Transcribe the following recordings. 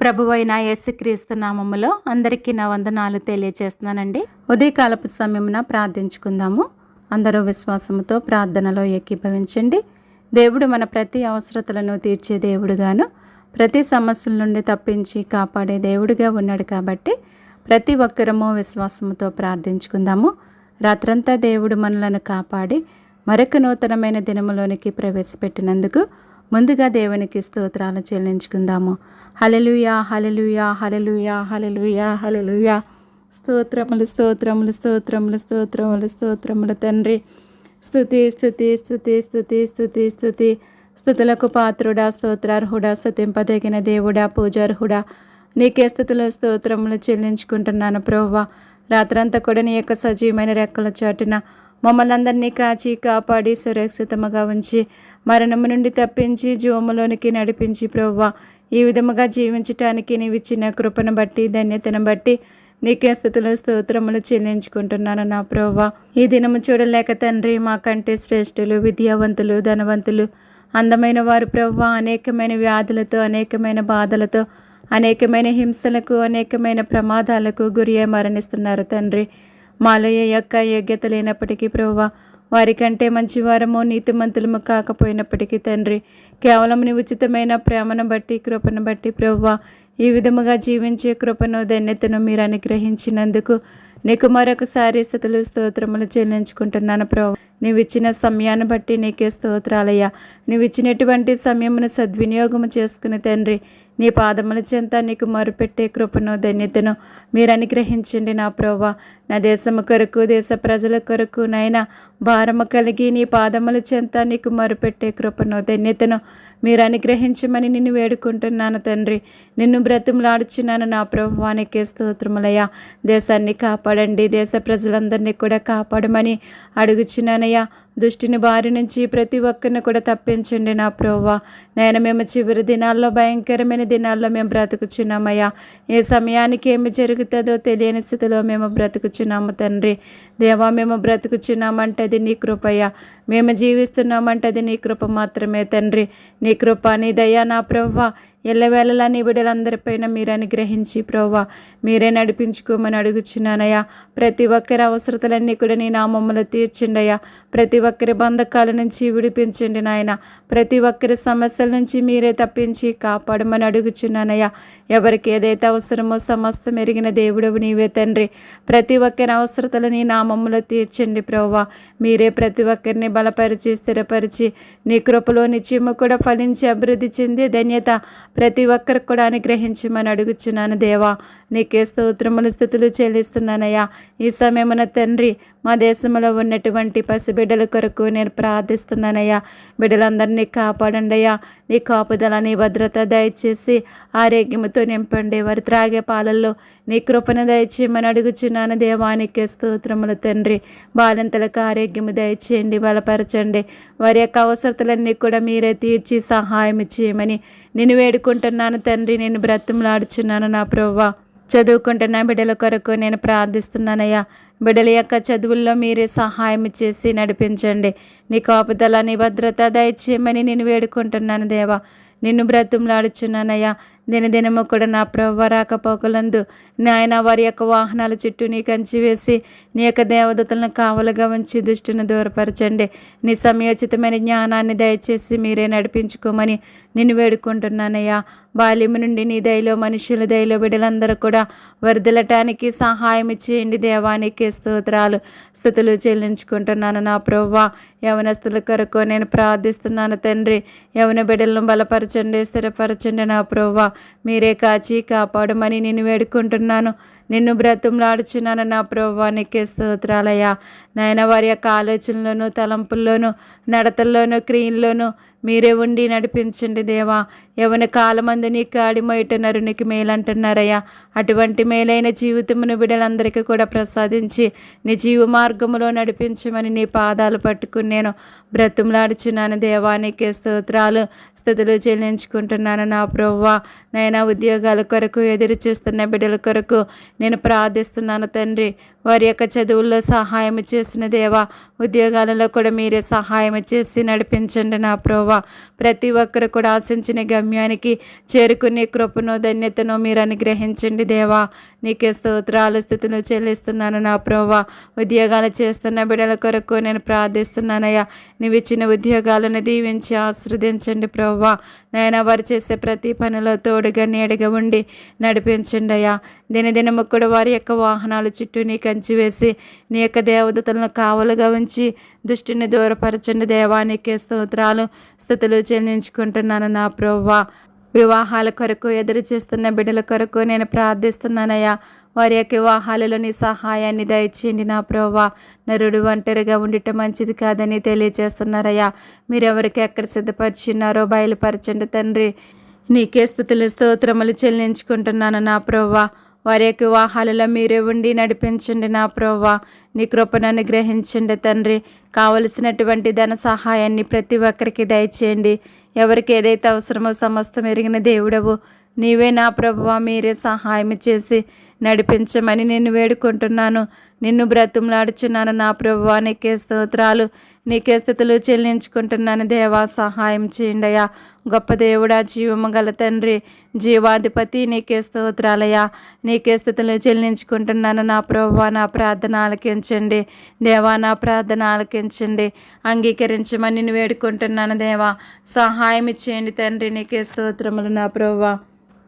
ప్రభువైన యేసుక్రీస్తు నామములో అందరికీ నా వందనాలు తెలియజేస్తున్నానండి ఉదయకాలపు సమయమున ప్రార్థించుకుందాము. అందరూ విశ్వాసముతో ప్రార్థనలో ఏకీభవించండి. దేవుడు మన ప్రతి అవసరతలను తీర్చే దేవుడుగాను ప్రతి సమస్యల నుండి తప్పించి కాపాడే దేవుడిగా ఉన్నాడు కాబట్టి ప్రతి ఒక్కరము విశ్వాసముతో ప్రార్థించుకుందాము. రాత్రంతా దేవుడు మనలను కాపాడి మరొక నూతనమైన దినములోనికి ప్రవేశపెట్టినందుకు ముందుగా దేవునికి స్తోత్రాలు చెల్లించుకుందాము. హలలుయా హలలుయా హలలుయా హలలుయా హలలుయా స్తోత్రములు స్తోత్రములు స్తోత్రములు స్తోత్రములు స్తోత్రములు తండ్రి. స్థుతి స్థుతి స్థుతి స్థుతి స్థుతి స్థుతి స్థుతులకు పాత్రుడా స్తోత్రార్హుడా స్థుతింపదగిన దేవుడా పూజార్హుడా. నీకే స్థుతుల స్తోత్రములు చెల్లించుకుంటున్నాను ప్రవ్వా. రాత్రంతా కూడా నీ యొక్క సజీవమైన రెక్కల చాటున మమ్మల్ని అందరినీ కాచి కాపాడి సురక్షితముగా ఉంచి మరణము నుండి తప్పించి జీవములోనికి నడిపించి ప్రవ్వా. ఈ విధముగా జీవించటానికి నీవిచ్చిన కృపను బట్టి ధన్యతను బట్టి నీకే స్థుతులు స్తోత్రములు చెల్లించుకుంటున్నాను నా ప్రోవా ఈ దినము చూడలేక తండ్రి మాకంటే శ్రేష్ఠులు విద్యావంతులు ధనవంతులు అందమైన వారు ప్రవ్వ అనేకమైన వ్యాధులతో అనేకమైన బాధలతో అనేకమైన హింసలకు అనేకమైన ప్రమాదాలకు గురి మరణిస్తున్నారు తండ్రి. మాలో ఏ యొక్క యోగ్యత లేనప్పటికీ ప్రవ్వ వారికంటే మంచివారము నీతిమంతులము కాకపోయినప్పటికీ తండ్రి కేవలం నీ ఉచితమైన ప్రేమను బట్టి కృపను బట్టి ప్రవ్వ ఈ విధముగా జీవించే కృపను ధన్యతను మీరు అనుగ్రహించినందుకు నీకు మరొకసారి స్థుతులు స్తోత్రములు చెల్లించుకుంటున్నాను ప్రభు నీవు ఇచ్చిన సమయాన్ని బట్టి నీకే స్తోత్రాలయ్యా. నీవు ఇచ్చినటువంటి సమయమును సద్వినియోగము చేసుకుని తండ్రి నీ పాదముల చెంత నీకు మరుపెట్టే కృపను ధన్యతను మీరు అనుగ్రహించండి నా ప్రోవా నా దేశము కొరకు దేశ ప్రజల కొరకు నైనా భారము కలిగి నీ పాదముల చెంత నీకు మరుపెట్టే కృపను ధన్యతను మీరు అనుగ్రహించమని నిన్ను వేడుకుంటున్నాను తండ్రి. నిన్ను బ్రతిమలాడుచున్నాను నా ప్రభువానికే స్తోత్రములయ్యా. దేశాన్ని కాపాడండి దేశ ప్రజలందరినీ కూడా కాపాడమని నాయనయ్యా దుష్టిని బారి నుంచి ప్రతి ఒక్కరిని కూడా తప్పించండి నా ప్రోవా నేను మేము చివరి దినాల్లో భయంకరమైన దినాల్లో మేము బ్రతుకుచున్నామయ్యా. ఏ సమయానికి ఏమి జరుగుతుందో తెలియని స్థితిలో మేము బ్రతుకుచున్నాము తండ్రి. దేవా మేము బ్రతుకుచున్నామంటే అది నీ కృపయ్యా. మేము జీవిస్తున్నామంటే అది నీ కృప మాత్రమే తండ్రి. నీ కృప నీ దయ నా ప్రవ్వ. ఎల్లవేళలా నీ బిడ్డలందరిపైన మీరు అనుగ్రహించి ప్రవ్వా మీరే నడిపించుకోమని అడుగుచున్నానయ్యా. ప్రతి ఒక్కరి అవసరతలన్నీ కూడా నీ నామమ్మలు తీర్చిండయ్యా ప్రతి ఒక్కరి బంధకాల నుంచి విడిపించండి నాయన. ప్రతి ఒక్కరి సమస్యల నుంచి మీరే తప్పించి కాపాడమని అడుగుచున్నానయ్యా. ఎవరికి ఏదైతే అవసరమో సమస్తం ఎరిగిన దేవుడవు నీవే తండ్రి. ప్రతి ఒక్కరి అవసరతలు నీ నామములో తీర్చండి ప్రవ్వా. మీరే ప్రతి ఒక్కరిని బలపరిచి స్థిరపరిచి నీ కృపలో నిత్యము కూడా ఫలించి అభివృద్ధి చెంది ధన్యత ప్రతి ఒక్కరికి కూడా అనుగ్రహించమని అడుగుచున్నాను దేవా. నీకే స్తోత్రములు స్థుతులు చెల్లిస్తున్నానయ్యా. ఈ సమయమున తండ్రి మా దేశంలో ఉన్నటువంటి పసిబిడ్డల కొరకు నేను ప్రార్థిస్తున్నానయ్యా. బిడ్డలందరినీ కాపాడండి అయ్యా నీ కాపుదల నీ భద్రత దయచేసి ఆరోగ్యముతో నింపండి. వారి త్రాగే పాలల్లో నీ కృపను దయచేయమని అడుగుచున్నాను దేవానికి స్తోత్రములు తండ్రి. బాలింతలకు ఆరోగ్యము దయచేయండి బలపరచండి. వారి యొక్క అవసరతలన్నీ కూడా మీరే తీర్చి సహాయం చేయమని నేను వేడు వేడుకుంటున్నాను తండ్రి నేను బ్రతిమలాడుచున్నాను నా ప్రవ్వా. చదువుకుంటున్న బిడ్డల కొరకు నేను ప్రార్థిస్తున్నానయ్యా. బిడ్డల యొక్క చదువుల్లో మీరే సహాయం చేసి నడిపించండి. నీ కాపుదల నీ భద్రత దయచేయమని నేను వేడుకుంటున్నాను దేవా. నిన్ను బ్రతిమలాడుచున్నానయ్యా. దినదినము కూడా నా ప్రభ రాకపోకలందు నాయన వారి యొక్క వాహనాల చుట్టూ నీ కంచి వేసి నీ యొక్క దేవదతలను కావలుగా ఉంచి దృష్టిని దూరపరచండి. నీ సమయోచితమైన జ్ఞానాన్ని దయచేసి మీరే నడిపించుకోమని నిన్ను వేడుకుంటున్నానయ్యా. బాల్యము నుండి నీ దయలో మనుషుల దయలో బిడ్డలందరూ కూడా వరదలటానికి సహాయం చేయండి దేవానికి స్తోత్రాలు. స్థుతులు చెల్లించుకుంటున్నాను నా ప్రవ్వ. యవనస్తుల కొరకు నేను ప్రార్థిస్తున్నాను తండ్రి. యవన బిడ్డలను బలపరచండి స్థిరపరచండి నా ప్రవ్వా. మీరే కాచి కాపాడమని నేను వేడుకుంటున్నాను. నిన్ను బ్రతంలాడుచున్నాను నా ప్రభానికే స్తోత్రాలయ్యా. నాయన వారి యొక్క ఆలోచనలోను తలంపుల్లోనూ నడతల్లోనూ క్రియల్లోనూ మీరే ఉండి నడిపించండి దేవా. ఎవరి కాలమందు నీకు ఆడిమోయట నరునికి మేలంటున్నారయ్యా. అటువంటి మేలైన జీవితమును బిడ్డలందరికీ కూడా ప్రసాదించి నీ జీవ మార్గములో నడిపించమని నీ పాదాలు పట్టుకుని నేను బ్రతుములాడుచున్నాను దేవానికి స్తోత్రాలు స్థుతులు చెల్లించుకుంటున్నాను నా ప్రవ్వ నైనా ఉద్యోగాల కొరకు ఎదురు చూస్తున్న బిడ్డల కొరకు నేను ప్రార్థిస్తున్నాను తండ్రి. వారి యొక్క చదువుల్లో సహాయం చేసిన దేవా ఉద్యోగాలలో కూడా మీరే సహాయం చేసి నడిపించండి నా ప్రోవా ప్రతి ఒక్కరు కూడా ఆశించిన గమ్యానికి చేరుకునే కృపను ధన్యతను మీరు అనుగ్రహించండి దేవా. నీకే స్తోత్రాలు స్థితులు చెల్లిస్తున్నాను నా ప్రోవా ఉద్యోగాలు చేస్తున్న బిడ్డల కొరకు నేను ప్రార్థిస్తున్నానయ్యా. నీవు ఇచ్చిన ఉద్యోగాలను దీవించి ఆశ్రదించండి ప్రోవా నాయన వారు చేసే ప్రతి పనిలో తోడుగా నీడగా ఉండి నడిపించండి అయ్యా. దినదినము కూడా వారి యొక్క వాహనాల చుట్టూ నీ కంచి వేసి నీ యొక్క దేవదతలను కావలుగా ఉంచి దృష్టిని దూరపరచండి. దేవానికి స్తోత్రాలు స్థుతులు చెల్లించుకుంటున్నాను నా ప్రోవా వివాహాల కొరకు ఎదురు చేస్తున్న బిడ్డల కొరకు నేను ప్రార్థిస్తున్నానయ్యా. వారి యొక్క వివాహాలలో నీ సహాయాన్ని దయచేయండి నా ప్రోవా నరుడు ఒంటరిగా ఉండటం మంచిది కాదని తెలియజేస్తున్నారయ్యా మీరెవరికి ఎక్కడ సిద్ధపరిచిన్నారో బయలుపరచండి తండ్రి. నీకే స్థుతులు స్తోత్రములు చెల్లించుకుంటున్నాను నా ప్రోవా వారి యొక్క వివాహాలలో మీరే ఉండి నడిపించండి నా ప్రవ్వా. నీ కృపను అనుగ్రహించండి తండ్రి. కావలసినటువంటి ధన సహాయాన్ని ప్రతి ఒక్కరికి దయచేయండి. ఎవరికి ఏదైతే అవసరమో సమస్తం ఎరిగిన దేవుడవు. నీవే నా ప్రభువ మీరే సహాయం చేసి నడిపించమని నేను వేడుకుంటున్నాను. నిన్ను బ్రతుములాడుచున్నాను. నా ప్రభువా నీకే స్తోత్రాలు. నీకే స్థితులు చెల్లించుకుంటున్నాను. దేవా సహాయం చేయండియా గొప్ప దేవుడా జీవము గల తండ్రి జీవాధిపతి నీకే స్తోత్రాలయ్యా. నీకే స్థితులు చెల్లించుకుంటున్నాను. నా ప్రభువా నా ప్రార్థన ఆలకించండి. దేవా నా ప్రార్థన ఆలకించండి. అంగీకరించమని నేను వేడుకుంటున్నాను. దేవా సహాయం ఇచ్చేయండి తండ్రి. నీకే స్తోత్రములు నా ప్రభువా.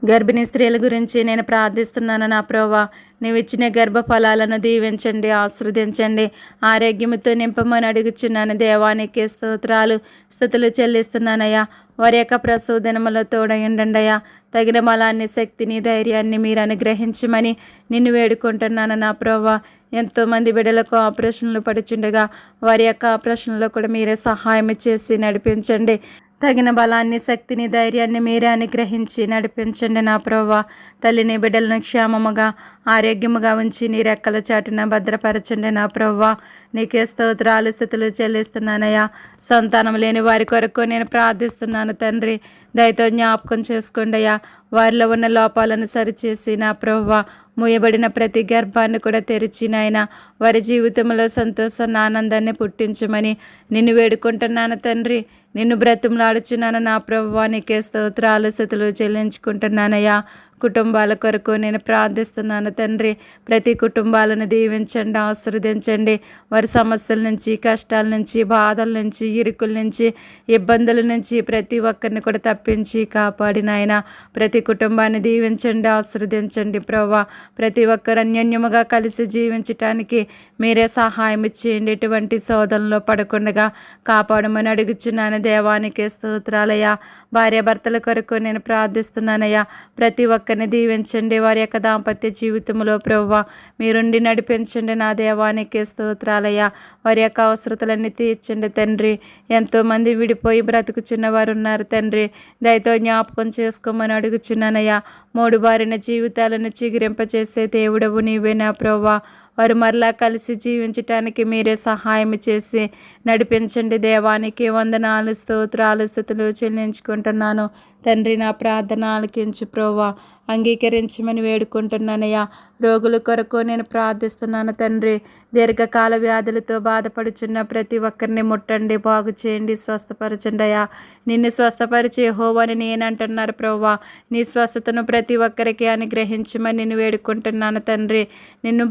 గర్భిణీ స్త్రీల గురించి నేను ప్రార్థిస్తున్నాను నా ప్రోవా నీవు ఇచ్చిన గర్భ ఫలాలను దీవించండి ఆశ్రదించండి ఆరోగ్యముతో నింపమని అడుగుచున్నాను. దేవానికి స్తోత్రాలు స్థుతులు చెల్లిస్తున్నానయ్యా. వారి యొక్క ప్రసవ దినములో తోడయుండండి అయ్యా తగిన బలాన్ని శక్తిని ధైర్యాన్ని మీరు అనుగ్రహించమని నిన్ను వేడుకుంటున్నాను నా ప్రోవా ఎంతోమంది బిడ్డలకు ఆపరేషన్లు పడుచుండగా వారి యొక్క ఆపరేషన్లో కూడా మీరే సహాయం చేసి నడిపించండి. తగిన బలాన్ని శక్తిని ధైర్యాన్ని మీరే అనుగ్రహించి నడిపించండి నా ప్రభా తల్లిని బిడ్డలను క్షేమముగా ఆరోగ్యముగా ఉంచి నీ రెక్కల చాటున భద్రపరచండి నా ప్రభా నీకే స్తోత్రాలు స్థితులు చెల్లిస్తున్నానయ్యా. సంతానం లేని వారి కొరకు నేను ప్రార్థిస్తున్నాను తండ్రి. దయతో జ్ఞాపకం చేసుకోండి అయ్యా. వారిలో ఉన్న లోపాలను సరిచేసి నా ప్రభువ మూయబడిన ప్రతి గర్భాన్ని కూడా తెరిచినాయన వారి జీవితంలో సంతోషాన్ని ఆనందాన్ని పుట్టించమని నిన్ను వేడుకుంటున్నాను తండ్రి. నిన్ను బ్రతిమలాడుచున్నాను నా ప్రభువానికే స్తోత్రాలు స్థుతులు చెల్లించుకుంటున్నానయ్యా. కుటుంబాల కొరకు నేను ప్రార్థిస్తున్నాను తండ్రి. ప్రతి కుటుంబాలను దీవించండి ఆశ్రదించండి వారి సమస్యల నుంచి కష్టాల నుంచి బాధల నుంచి ఇరుకుల నుంచి ఇబ్బందుల నుంచి ప్రతి ఒక్కరిని కూడా తప్పించి కాపాడిన ఆయన ప్రతి కుటుంబాన్ని దీవించండి ఆశ్రదించండి ప్రభా ప్రతి ఒక్కరు అన్యోన్యముగా కలిసి జీవించటానికి మీరే సహాయం ఇచ్చేయండి ఎటువంటి శోధనలో పడకుండా కాపాడమని అడుగుచున్నాను. దేవానికి స్తోత్రాలయ్యా. భార్యాభర్తల కొరకు నేను ప్రార్థిస్తున్నానయ్యా. ప్రతి ఒక్క ఒక్కరిని దీవించండి. వారి యొక్క దాంపత్య జీవితంలో ప్రవ్వ మీరుండి నడిపించండి. నా దేవానికి స్తోత్రాలయ్యా. వారి యొక్క అవసరతలన్నీ తీర్చండి తండ్రి. ఎంతోమంది విడిపోయి బ్రతుకుచున్న వారు ఉన్నారు తండ్రి. దయతో జ్ఞాపకం చేసుకోమని అడుగుచున్నానయ్యా. మూడు బారిన జీవితాలను చిగిరింపచేసే దేవుడవు నీవే నా ప్రవ్వా వారు మరలా కలిసి జీవించటానికి మీరే సహాయం చేసి నడిపించండి. దేవానికి వందనాలు స్తోత్రాలు స్థుతులు చెల్లించుకుంటున్నాను. తండ్రి నా ప్రార్థన ఆలకించి ప్రోవా అంగీకరించమని వేడుకుంటున్నానయ్యా. రోగుల కొరకు నేను ప్రార్థిస్తున్నాను తండ్రి. దీర్ఘకాల వ్యాధులతో బాధపడుచున్న ప్రతి ఒక్కరిని ముట్టండి బాగు చేయండి స్వస్థపరచండి అయ్యా. నిన్ను స్వస్థపరిచే హోవని నేనంటున్నారు ప్రవ్వా. నీ స్వస్థతను ప్రతి ఒక్కరికి అనుగ్రహించమని నేను వేడుకుంటున్నాను తండ్రి. నిన్ను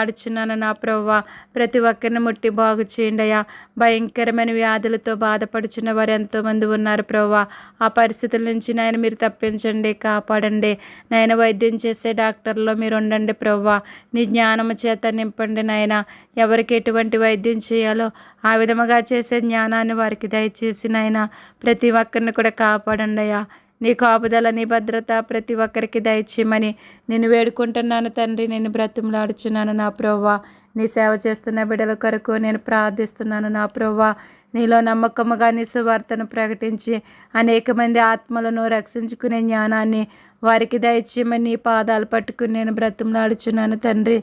వేలాడుచున్నాను నా ప్రవ్వ. ప్రతి ఒక్కరిని ముట్టి బాగు చేయండియా. భయంకరమైన వ్యాధులతో బాధపడుచున్న వారు ఎంతోమంది ఉన్నారు ప్రవ్వ. ఆ పరిస్థితుల నుంచి నాయన మీరు తప్పించండి కాపాడండి. నాయన వైద్యం చేసే డాక్టర్లో మీరు ఉండండి ప్రవ్వ. నీ జ్ఞానము చేత నింపండి నాయన. ఎవరికి ఎటువంటి వైద్యం చేయాలో ఆ విధముగా చేసే జ్ఞానాన్ని వారికి దయచేసి నాయన ప్రతి ఒక్కరిని కూడా కాపాడండి అయ్యా నీ కాపుదల నీ భద్రత ప్రతి ఒక్కరికి దయచేయమని నేను వేడుకుంటున్నాను తండ్రి. నేను బ్రతిమలాడుచున్నాను నా ప్రవ్వా. నీ సేవ చేస్తున్న బిడ్డల కొరకు నేను ప్రార్థిస్తున్నాను నా ప్రవ్వా. నీలో నమ్మకముగా నీ సువార్తను ప్రకటించి అనేక మంది ఆత్మలను రక్షించుకునే జ్ఞానాన్ని వారికి దయచేయమని నీ పాదాలు పట్టుకుని నేను బ్రతిమలాడుచున్నాను తండ్రి.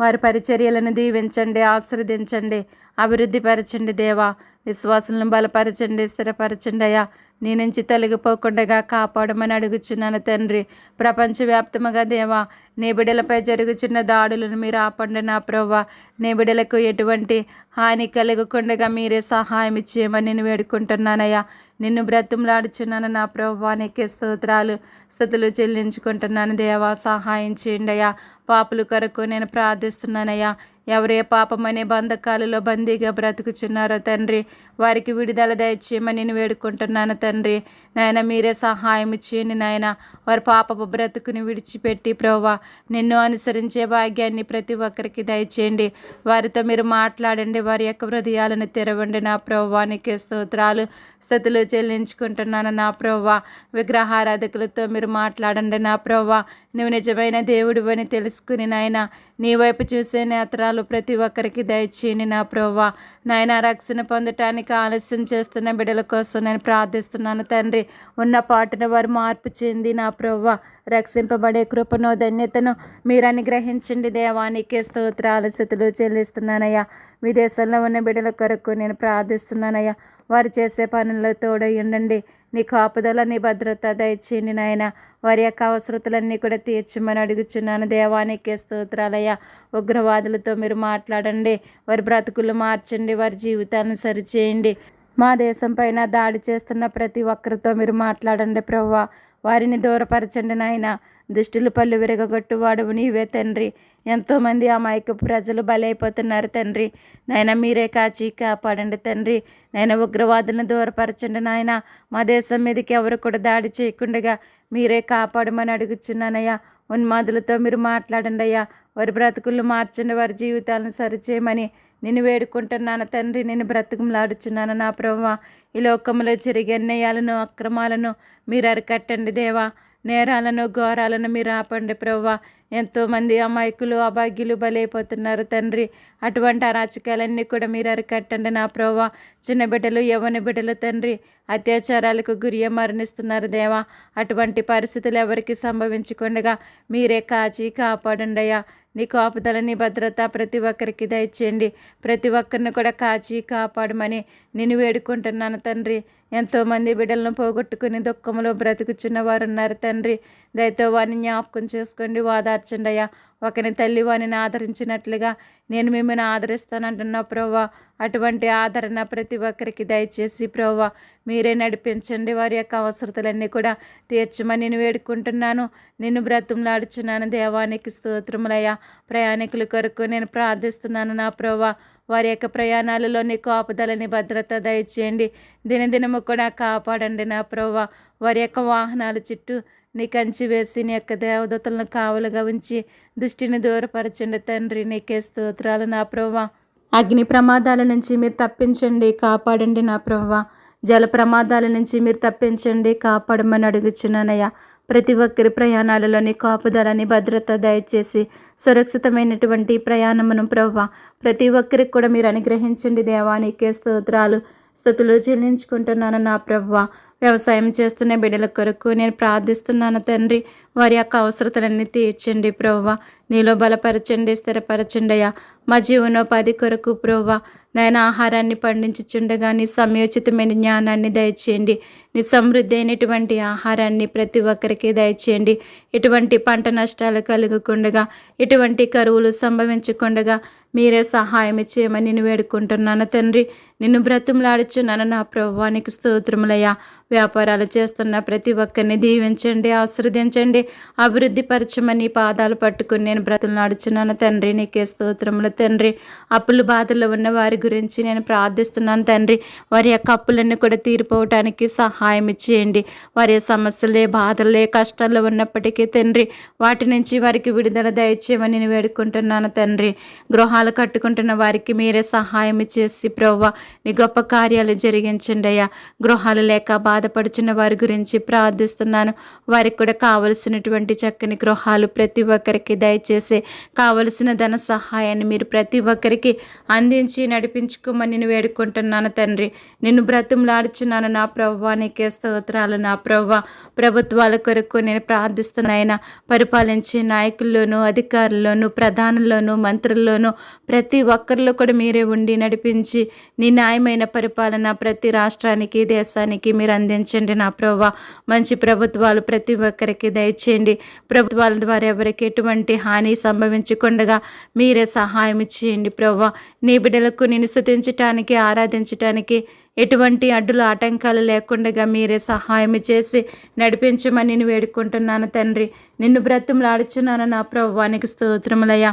వారి పరిచర్యలను దీవించండి ఆశ్రదించండి అభివృద్ధి పరచండి దేవా. విశ్వాసులను బలపరచండి స్థిరపరచండి అయ్యా. నీ నుంచి తొలగిపోకుండా కాపాడమని అడుగుచున్నాను తండ్రి. ప్రపంచవ్యాప్తముగా దేవా నీ బిడ్డలపై జరుగుచున్న దాడులను మీరు ఆపండి నా ప్రవ్వ నీ బిడ్డలకు ఎటువంటి హాని కలగకుండా మీరే సహాయం ఇచ్చేయమని నేను వేడుకుంటున్నానయ్యా. నిన్ను బ్రతుములాడుచున్నాను నా ప్రభా నీకే స్తోత్రాలు స్థుతులు చెల్లించుకుంటున్నాను దేవా. సహాయం చేయండి అయ్యా పాపుల కొరకు నేను ప్రార్థిస్తున్నానయ్యా. ఎవరే పాపమనే బంధకాలలో బందీగా బ్రతుకుచున్నారో తండ్రి వారికి విడుదల దయచేయమని నేను వేడుకుంటున్నాను తండ్రి. నాయన మీరే సహాయం చేయండి నాయన. వారి పాపపు బ్రతుకుని విడిచిపెట్టి ప్రోవా నిన్ను అనుసరించే భాగ్యాన్ని ప్రతి ఒక్కరికి దయచేయండి. వారితో మీరు మాట్లాడండి వారి యొక్క హృదయాలను తెరవండి. నా ప్రోవానికి స్తోత్రాలు స్థుతులు చెల్లించుకుంటున్నాను నా ప్రోవా విగ్రహారాధకులతో మీరు మాట్లాడండి నా ప్రోవా నువ్వు నిజమైన దేవుడు అని తెలుసుకుని నాయన నీ వైపు చూసే నేత్రాలు ప్రతి ఒక్కరికి దయచేయండి నా ప్రోవా నాయన రక్షణ పొందటానికి ఆలస్యం చేస్తున్న బిడ్డల కోసం నేను ప్రార్థిస్తున్నాను తండ్రి. ఉన్న పాటను వారు మార్పు చెంది నా ప్రోవా రక్షింపబడే కృపను ధన్యతను మీరు అనుగ్రహించండి దేవానికి స్తోత్రాలు స్థితులు చెల్లిస్తున్నానయ్యా. విదేశాల్లో ఉన్న బిడ్డల కొరకు నేను ప్రార్థిస్తున్నానయ్యా. వారు చేసే పనుల్లో తోడయ్యుండండి. నీ కాపుదల నీ భద్రత దయచేయండి నాయన. వారి యొక్క అవసరతలన్నీ కూడా తీర్చమని అడుగుచున్నాను. దేవానికి స్తోత్రాలయ్యా. ఉగ్రవాదులతో మీరు మాట్లాడండి. వారి బ్రతుకులు మార్చండి. వారి జీవితాలను సరిచేయండి. మా దేశం పైన దాడి చేస్తున్న ప్రతి ఒక్కరితో మీరు మాట్లాడండి ప్రవ్వా. వారిని దూరపరచండి నాయన. దుష్టులు పళ్ళు విరగొట్టువాడు నీవే తండ్రి. ఎంతోమంది అమాయక ప్రజలు బలైపోతున్నారు తండ్రి. నాయన మీరే కాచి కాపాడండి తండ్రి. నాయన ఉగ్రవాదులను దూరపరచండి నాయన. మా దేశం మీదకి ఎవరు కూడా దాడి చేయకుండా మీరే కాపాడమని అడుగుచున్నానయ్యా. ఉన్మాదులతో మీరు మాట్లాడండి అయ్యా. వారి బ్రతుకులు మార్చండి వారి జీవితాలను సరిచేయమని నేను వేడుకుంటున్నాను తండ్రి. నేను బ్రతుకులాడుచున్నాను నా ప్రభు ఈ లోకంలో జరిగే అన్యాయాలను అక్రమాలను మీరు అరికట్టండి దేవా. నేరాలను ఘోరాలను మీరు ఆపండి ప్రవ్వా ఎంతోమంది అమాయకులు అభాగ్యులు బలైపోతున్నారు తండ్రి. అటువంటి అరాచకాలన్నీ కూడా మీరు అరికట్టండి నా ప్రభా చిన్న బిడ్డలు యవన బిడ్డలు తండ్రి అత్యాచారాలకు గురి మరణిస్తున్నారు దేవా. అటువంటి పరిస్థితులు ఎవరికి సంభవించకుండగా మీరే కాచి కాపాడండి అయ్యా. నీ కాపుదల నీ భద్రత ప్రతి ఒక్కరికి దయచేయండి. ప్రతి ఒక్కరిని కూడా కాచి కాపాడమని నేను వేడుకుంటున్నాను తండ్రి. ఎంతోమంది బిడ్డలను పోగొట్టుకుని దుఃఖంలో బ్రతుకుచున్న వారు ఉన్నారు తండ్రి. దయతో వారిని జ్ఞాపకం చేసుకోండి. వాదార్చండి అయ్యా. ఒకని తల్లి వారిని ఆదరించినట్లుగా నేను మిమ్మల్ని ఆదరిస్తానంటున్నా ప్రవ్వా. అటువంటి ఆదరణ ప్రతి ఒక్కరికి దయచేసి ప్రవ్వా. మీరే నడిపించండి. వారి యొక్క అవసరతలన్నీ కూడా తీర్చమని నేను వేడుకుంటున్నాను. నిన్ను బ్రతంలాడుచున్నాను దేవానికి స్తోత్రములయ్యా ప్రయాణికుల కొరకు నేను ప్రార్థిస్తున్నాను నా ప్రభా వారి యొక్క ప్రయాణాలలో నీ ఆపదలని భద్రత దయచేయండి. దినదినము కూడా కాపాడండి నా ప్రభా వారి యొక్క వాహనాల చుట్టూ నీ కంచి వేసి నీ యొక్క దేవదతలను కావలుగా ఉంచి దృష్టిని దూరపరచండి తండ్రి. నీకే స్తోత్రాలు నా ప్రభా అగ్ని ప్రమాదాల నుంచి మీరు తప్పించండి కాపాడండి నా ప్రభా జల ప్రమాదాల నుంచి మీరు తప్పించండి కాపాడమని అడుగుచున్నానయ్యా. ప్రతి ఒక్కరి ప్రయాణాలలోని కాపుదలని భద్రత దయచేసి సురక్షితమైనటువంటి ప్రయాణమును ప్రవ్వ. ప్రతి ఒక్కరికి కూడా మీరు అనుగ్రహించండి. దేవానికే స్తోత్రాలు. స్థుతులు చెల్లించుకుంటున్నాను నా ప్రవ్వ. వ్యవసాయం చేస్తున్న బిడ్డల కొరకు నేను ప్రార్థిస్తున్నాను తండ్రి. వారి యొక్క అవసరతలన్నీ తీర్చండి ప్రవ్వ. నీలో బలపరచండి స్థిరపరచండి అయ్యా. మా జీవనోపాధి కొరకు ప్రవ్వ. నాయన ఆహారాన్ని పండించుచుండగా నీ సమయోచితమైన జ్ఞానాన్ని దయచేయండి. నీ సమృద్ధి అయినటువంటి ఆహారాన్ని ప్రతి ఒక్కరికి దయచేయండి. ఎటువంటి పంట నష్టాలు కలుగకుండగా ఎటువంటి కరువులు సంభవించకుండగా మీరే సహాయం చేయమని నేను వేడుకుంటున్నాను తండ్రి. నిన్ను బ్రతుములాడుచున్నాను నా ప్రభువానికి స్తోత్రములయ్యా. వ్యాపారాలు చేస్తున్న ప్రతి ఒక్కరిని దీవించండి ఆశ్రదించండి అభివృద్ధి పరచమని పాదాలు పట్టుకుని నేను బ్రతులాడుచున్నాను తండ్రి. నీకే స్తోత్రములు తండ్రి. అప్పులు బాధల్లో ఉన్న వారి గురించి నేను ప్రార్థిస్తున్నాను తండ్రి. వారి యొక్క అప్పులన్నీ కూడా తీరిపోవటానికి సహాయం ఇచ్చేయండి వారి సమస్యలే బాధలే కష్టాల్లో ఉన్నప్పటికీ తండ్రి వాటి నుంచి వారికి విడుదల దయచేయమని నేను వేడుకుంటున్నాను తండ్రి. గృహ గృహాలు కట్టుకుంటున్న వారికి మీరే సహాయం చేసి ప్రవ్వ నీ గొప్ప కార్యాలు జరిగించండి అయ్యా. గృహాలు లేక బాధపడుచున్న వారి గురించి ప్రార్థిస్తున్నాను. వారికి కూడా కావలసినటువంటి చక్కని గృహాలు ప్రతి ఒక్కరికి దయచేసి కావలసిన ధన సహాయాన్ని మీరు ప్రతి ఒక్కరికి అందించి నడిపించుకోమని నేను వేడుకుంటున్నాను తండ్రి. నిన్ను బ్రతుములాడుచున్నాను నా ప్రవ్వ నీకే స్తోత్రాలు నా ప్రవ్వ. ప్రభుత్వాల కొరకు నేను ప్రార్థిస్తున్నాయన పరిపాలించే నాయకుల్లోనూ అధికారుల్లోనూ ప్రధానుల్లోనూ మంత్రుల్లోనూ ప్రతి ఒక్కరిలో కూడా మీరే ఉండి నడిపించి నీ న్యాయమైన పరిపాలన ప్రతి రాష్ట్రానికి దేశానికి మీరు అందించండి నా ప్రభా మంచి ప్రభుత్వాలు ప్రతి ఒక్కరికి దయచేయండి. ప్రభుత్వాల ద్వారా ఎవరికి ఎటువంటి హాని సంభవించకుండా మీరే సహాయం చేయండి ప్రభా నీ బిడ్డలకు నిన్ను స్థుతించటానికి ఆరాధించటానికి ఎటువంటి అడ్డులు ఆటంకాలు లేకుండా మీరే సహాయం చేసి నడిపించమని నేను వేడుకుంటున్నాను తండ్రి. నిన్ను బ్రతుములాడుచున్నాను నా ప్రభువానికి స్తోత్రములయ్యా.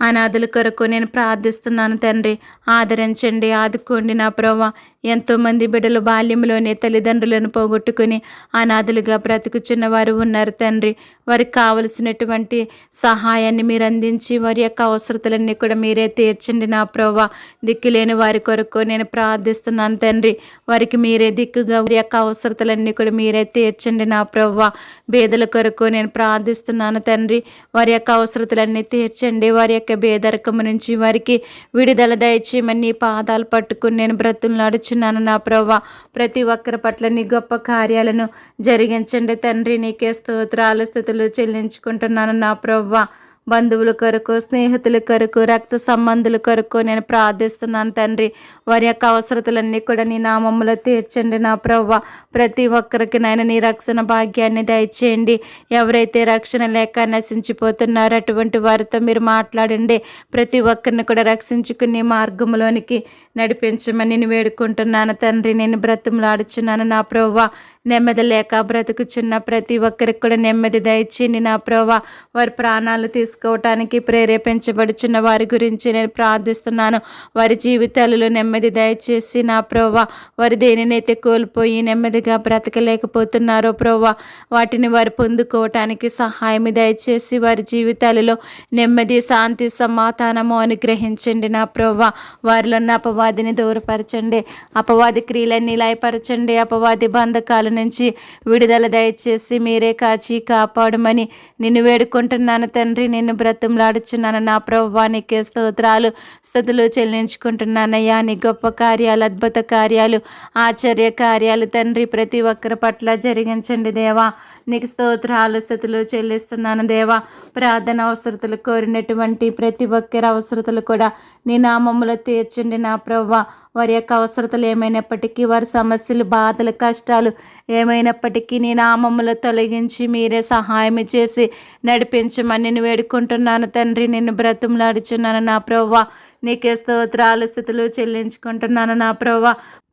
అనాథుల కొరకు నేను ప్రార్థిస్తున్నాను తండ్రి. ఆదరించండి ఆదుకోండి నా ప్రభా ఎంతోమంది బిడ్డలు బాల్యంలోనే తల్లిదండ్రులను పోగొట్టుకుని అనాథులుగా బ్రతుకుచున్న వారు ఉన్నారు తండ్రి. వారికి కావలసినటువంటి సహాయాన్ని మీరు అందించి వారి యొక్క అవసరతలన్నీ కూడా మీరే తీర్చండి నా ప్రభా దిక్కులేని వారి కొరకు నేను ప్రార్థిస్తున్నాను తండ్రి. వారికి మీరే దిక్కుగా వారి యొక్క అవసరతలన్నీ కూడా మీరే తీర్చండి నా ప్రభా బేదల కొరకు నేను ప్రార్థిస్తున్నాను తండ్రి. వారి యొక్క అవసరతలన్నీ తీర్చండి. వారి యొక్క బేదరకము నుంచి వారికి విడుదల దయచేయమని పాదాలు పట్టుకుని నేను బ్రతులు చేస్తున్నాను నా ప్రభా ప్రతి ఒక్కరి పట్ల నీ గొప్ప కార్యాలను జరిగించండి. తండ్రి నీకే స్తోత్రాలు స్థుతులు చెల్లించుకుంటున్నాను. నా ప్రభా బంధువుల కొరకు స్నేహితుల కొరకు రక్త సంబంధుల కొరకు నేను ప్రార్థిస్తున్నాను తండ్రి. వారి యొక్క అవసరతలన్నీ కూడా నీ నామములో తీర్చండి నా ప్రవ్వ. ప్రతి ఒక్కరికి నాయన నీ రక్షణ భాగ్యాన్ని దయచేయండి. ఎవరైతే రక్షణ లేక నశించిపోతున్నారో అటువంటి వారితో మీరు మాట్లాడండి. ప్రతి ఒక్కరిని కూడా రక్షించుకుని మార్గంలోనికి నడిపించమని నేను వేడుకుంటున్నాను తండ్రి. నేను బ్రతిమలాడుచున్నాను నా ప్రవ్వ. నెమ్మది లేక బ్రతుకుచున్న ప్రతి ఒక్కరికి కూడా నెమ్మది దయచేయండి నా ప్రవ్వ. వారి ప్రాణాలు తీసుకోవటానికి ప్రేరేపించబడుచున్న వారి గురించి నేను ప్రార్థిస్తున్నాను. వారి జీవితాలలో నెమ్మది దయచేసి నా ప్రోవా వారి దేనినైతే కోల్పోయి నెమ్మదిగా బ్రతకలేకపోతున్నారో ప్రోవా వాటిని వారు పొందుకోవటానికి సహాయం దయచేసి వారి జీవితాలలో నెమ్మది శాంతి సమాధానము అనుగ్రహించండి నా ప్రోవా వారిలో ఉన్న అపవాదిని దూరపరచండి. అపవాది క్రియలన్నీ లయపరచండి. అపవాది బంధకాల నుంచి విడుదల దయచేసి మీరే కాచి కాపాడమని నిన్ను వేడుకుంటున్నాను తండ్రి. నేను నిన్ను బ్రతంలాడుచున్నాను నా ప్రభువానికి స్తోత్రాలు స్థుతులు చెల్లించుకుంటున్నానయ్యా. నీ గొప్ప కార్యాలు అద్భుత కార్యాలు ఆశ్చర్య కార్యాలు తండ్రి ప్రతి ఒక్కరి పట్ల జరిగించండి దేవా. నీకు స్తోత్రాలు స్థుతులు చెల్లిస్తున్నాను దేవా. ప్రార్థన అవసరతలు కోరినటువంటి ప్రతి ఒక్కరి అవసరతలు కూడా నీ నామములో తీర్చండి నా ప్రభు వారి యొక్క అవసరతలు ఏమైనప్పటికీ వారి సమస్యలు బాధలు కష్టాలు ఏమైనప్పటికీ నీ నామములు తొలగించి మీరే సహాయం చేసి నడిపించమని నేను వేడుకుంటున్నాను. తండ్రి నిన్ను బ్రతుములాడుచున్నాను నా ప్రవ్వ నీకే స్తోత్రాలు స్థితులు చెల్లించుకుంటున్నాను. నా ప్రవ్వ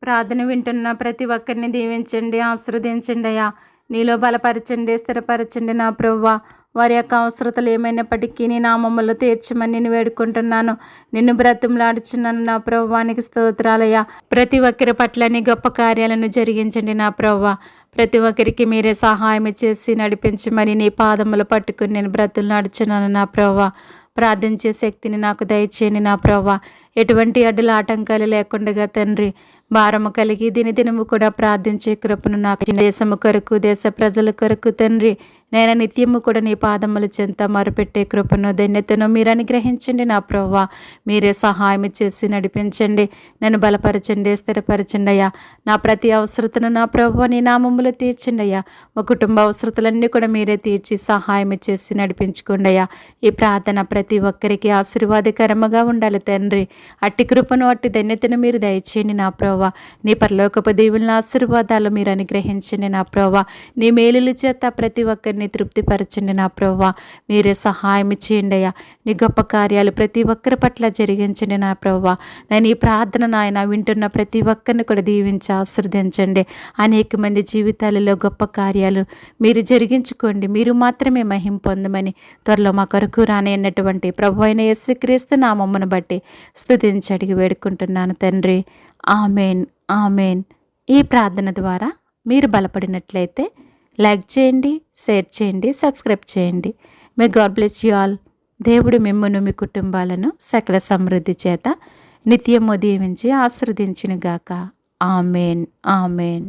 ప్రార్థన వింటున్న ప్రతి ఒక్కరిని దీవించండి ఆశ్రదించండి అయ్యా. నీలో బలపరచండి స్థిరపరచండి నా ప్రవ్వ. వారి యొక్క అవసరతలు ఏమైనప్పటికీ నీ నామములు తీర్చమని నేను వేడుకుంటున్నాను. నిన్ను బ్రతిమలాడుచున్నాను నా ప్రభువానికి స్తోత్రాలయ్యా. ప్రతి ఒక్కరి పట్ల నీ గొప్ప కార్యాలను జరిగించండి నా ప్రవ్వ ప్రతి ఒక్కరికి మీరే సహాయం చేసి నడిపించమని నీ పాదములు పట్టుకుని నేను బ్రతులు నడుచున్నాను నా ప్రవ్వ ప్రార్థించే శక్తిని నాకు దయచేయండి నా ప్రవ్వ ఎటువంటి అడ్డుల ఆటంకాలు లేకుండా తండ్రి భారము కలిగి దినదినము కూడా ప్రార్థించే కృపను నాకు దేశము కొరకు దేశ ప్రజల కొరకు తండ్రి. నేను నిత్యము కూడా నీ పాదముల చెంత మరుపెట్టే కృపను ధన్యతను మీరు అనుగ్రహించండి నా ప్రవ్వ. మీరే సహాయం చేసి నడిపించండి. నన్ను బలపరచండి స్థిరపరచండి అయ్యా. నా ప్రతి అవసరతను నా ప్రవ్వ నీ నామములు తీర్చండి అయ్యా. మా కుటుంబ అవసరతలన్నీ కూడా మీరే తీర్చి సహాయం చేసి నడిపించుకోండి అయ్యా. ఈ ప్రార్థన ప్రతి ఒక్కరికి ఆశీర్వాదకరముగా ఉండాలి తండ్రి. అట్టి కృపను అట్టి ధన్యతను మీరు దయచేయండి నా ప్రవ్వ. నీ పరలోకపు దేవుళ్ళ ఆశీర్వాదాలు మీరు అనుగ్రహించండి నా ప్రవ్వ నీ మేలుల చేత ప్రతి ఒక్కరిని తృప్తిపరచండి నా ప్రవ్వ మీరే సహాయం చేయండి అయ్యా. నీ గొప్ప కార్యాలు ప్రతి ఒక్కరి పట్ల జరిగించండి నా ప్రవ్వ నేను ఈ ప్రార్థన నాయన వింటున్న ప్రతి ఒక్కరిని కూడా దీవించి ఆశీర్దించండి అనేక మంది జీవితాలలో గొప్ప కార్యాలు మీరు జరిగించుకోండి. మీరు మాత్రమే మహిం పొందమని త్వరలో మా కొరకు రానైనటువంటి ప్రభు అయిన క్రీస్తు నామమ్మను బట్టి స్థుతించి అడిగి వేడుకుంటున్నాను తండ్రి. Amen amen. ఈ ప్రార్థన ద్వారా మీరు బలపడినట్లయితే లైక్ చేయండి షేర్ చేయండి సబ్స్క్రైబ్ చేయండి. May God bless you all దేవుడు మిమ్మను మీ కుటుంబాలను సకల సమృద్ధి చేత నిత్యము దీవించి ఆశ్రదించిన గాక ఆమెన్ ఆమెన్.